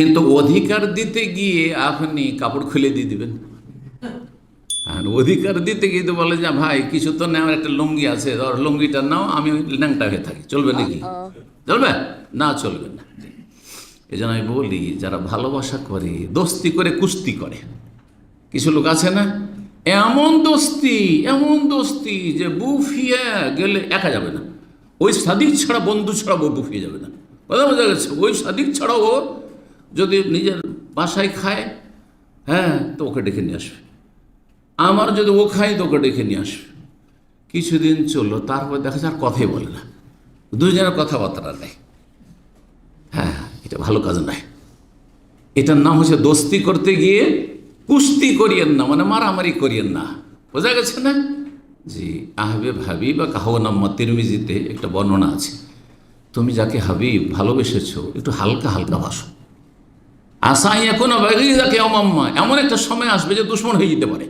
কিন্তু অধিকার দিতে গিয়ে আপনি কাপড় খুলে দিয়ে দিবেন। আর অধিকার দিতে গিয়ে তো বলে যে ভাই কিছু তো নেওয়ার একটা লুঙ্গি আছে ধর লুঙ্গিটা নাও আমি ল্যাংটা হয়ে থাকি। চলবে নাকি? চলবে? না চলবে না। এই জন্য আমি বলি যারা ভালোবাসা করে দোস্তি করে কুস্তি করে কিছু লোক আছে না? এমন দোস্তি এমন দোস্তি যে বুফিয়ে গেলে একা যাবে না। ওই সাদিক ছাড়া বন্ধু ছাড়া ও বুফিয়ে যাবে না। কথা বোঝা গেছে? ওই সাদিক ছাড়া ও যদি নিজের বাসায় খায় হ্যাঁ তো ওকে ডেকে নিয়ে আসবে। আমার যদি ও খায়, তো ওকে ডেকে নিয়ে আসবে। কিছুদিন চলল, তারপর দেখা যায় আর কথাই বলে না। দুজনের কথাবার্তা নেই। হ্যাঁ এটা ভালো কাজ নয়। এটার নাম হচ্ছে দোস্তি করতে গিয়ে কুস্তি করিয়েন না মানে মারামারি করিয়েন না। বোঝা গেছে না? জি, আহবে ভাবি বা কাহো নাম্মা তিরমিজিতে একটা বর্ণনা আছে। তুমি যাকে হাবিব ভালোবেসেছো, একটু হালকা হালকা বাসো আশাই এখন বাগি যাকে অমাম্মা এমন একটা সময় আসবে যে দুশ্মন হয়ে যেতে পারে।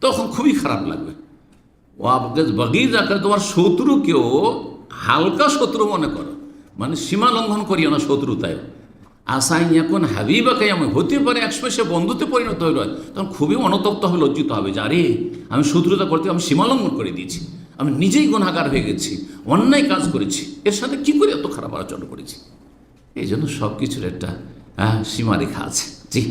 তখন খুবই খারাপ লাগবে। ও বাগি যাকে তোমার শত্রুকেও হালকা শত্রু মনে করো। মানে সীমা লঙ্ঘন করিও না শত্রুতায়। আশাই এখন হাবিবাকে আমি হতে পারে, একসময় সে বন্ধুতে পরিণত হইল তখন খুবই অনুতপ্ত হবে, লজ্জিত হবে যে, আরে, আমি শত্রুতা করতে, আমি সীমা লঙ্ঘন করে দিয়েছি। আমি নিজেই গুণাগার হয়ে গেছি, অন্যায় কাজ করেছি। এর সাথে কি করে এত খারাপ আচরণ করেছি? এই জন্য সব কিছুর একটা হ্যাঁ সীমারেখা আছে জি